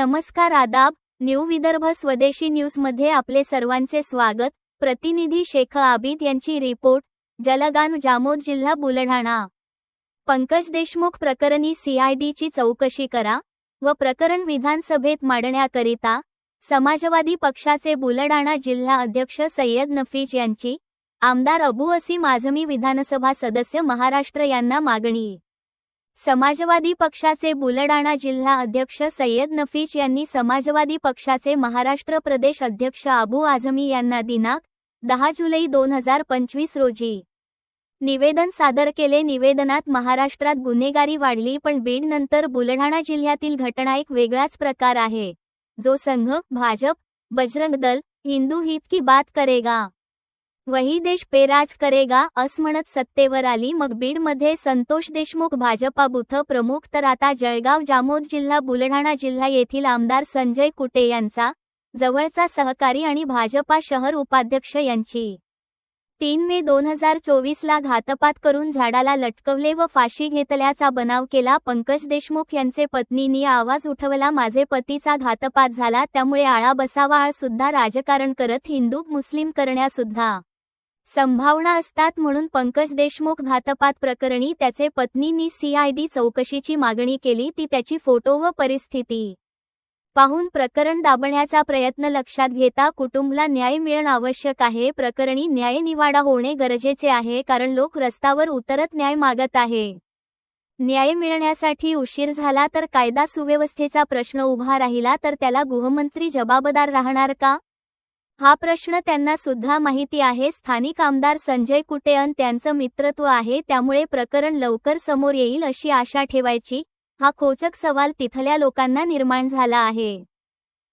नमस्कार आदाब न्यू विदर्भ स्वदेशी न्यूजमध्ये आपले सर्वांचे स्वागत. प्रतिनिधी शेख आबिद यांची रिपोर्ट जलगान जामोद जिल्हा बुलढाणा. पंकज देशमुख प्रकरणी सीआयडीची चौकशी करा व प्रकरण विधानसभेत मांडण्याकरिता समाजवादी पक्षाचे बुलढाणा जिल्हा अध्यक्ष सय्यद नफीज यांची आमदार अबू असीम आझमी विधानसभा सदस्य महाराष्ट्र यांना मागणी. समाजवादी पक्षाचे बुलढाणा जिल्हा अध्यक्ष सय्यद नफीज यांनी समाजवादी पक्षाचे महाराष्ट्र प्रदेश अध्यक्ष अबू आझमी यांना दिनांक दहा जुलै दोन हजार पंचवीस रोजी निवेदन सादर केले. निवेदनात महाराष्ट्रात गुन्हेगारी वाढली पण बीड नंतर बुलढाणा जिल्ह्यातील घटना एक वेगळाच प्रकार आहे. जो संघ भाजप बजरंग दल हिंदू हित की बात करेगा? वही देश पेराज करेगा असं म्हणत सत्तेवर आली. मग बीडमध्ये संतोष देशमुख भाजपा बुथ प्रमुख तर आता जळगाव जामोद जिल्हा बुलढाणा जिल्हा येथील आमदार संजय कुटे यांचा जवळचा सहकारी आणि भाजपा शहर उपाध्यक्ष यांची तीन मे दोन हजार चोवीसला घातपात करून झाडाला लटकवले व फाशी घेतल्याचा बनाव केला. पंकज देशमुख यांचे पत्नीनी आवाज उठवला. माझे पतीचा घातपात झाला त्यामुळे आळा बसावा आळ सुद्धा राजकारण करत हिंदू मुस्लिम करण्यासुद्धा संभावना असतात म्हणून पंकज देशमुख घातपात प्रकरणी त्याचे पत्नींनी सीआयडी चौकशीची मागणी केली ती त्याची फोटो व परिस्थिती. पाहून प्रकरण दाबण्याचा प्रयत्न लक्षात घेता कुटुंबला न्याय मिळणं आवश्यक आहे प्रकरणी न्यायनिवाडा होणे गरजेचे आहे कारण लोक रस्त्यावर उतरत न्याय मागत आहे. न्याय मिळण्यासाठी उशीर झाला तर कायदा सुव्यवस्थेचा प्रश्न उभा राहिला तर त्याला गृहमंत्री जबाबदार राहणार का? हा प्रश्न त्यांना सुद्धा माहिती आहे. स्थानिक आमदार संजय कुटेअन त्यांचं मित्रत्व आहे. त्यामुळे प्रकरण लवकर समोर येईल अशी आशा ठेवायची. हा खोचक सवाल तिथल्या लोकांना निर्माण झाला आहे.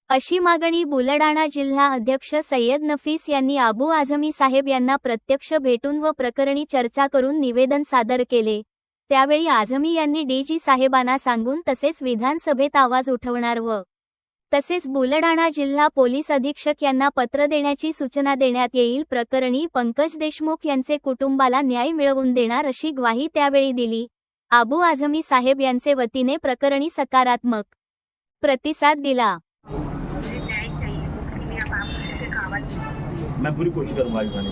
अशी मागणी बुलडाणा जिल्हा अध्यक्ष सय्यद नफीस यांनी आबू आझमी साहेब यांना प्रत्यक्ष भेटून व प्रकरणी चर्चा करून निवेदन सादर केले. त्यावेळी आझमी यांनी डीजी साहेबांना सांगून तसेच विधानसभेत आवाज उठवणार व तसेच बुलडाणा जिल्हा पोलीस अधीक्षक यांना पत्र देण्याची सूचना देण्यात येईल. प्रकरणी पंकज देशमुख यांचे कुटुंबाला न्याय मिळवून देणार अशी ग्वाही त्यावेळी दिली. आबू आझमी साहेब यांचे वतीने प्रकरणी सकारात्मक प्रतिसाद दिला. मैं पूरी कोशिश करूंगा बिल्कुल।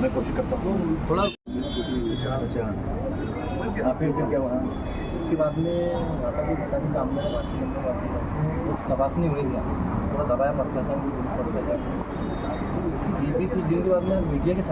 मैं कोशिश करता हूँ। थोड़ा फिर फिर क्या वहाँ उसके बाद में माता जी पता काम में बात करने दबाव नहीं हुई थोड़ा दबाया प्रशासन प्रशासन ये भी कुछ बाद में मीडिया के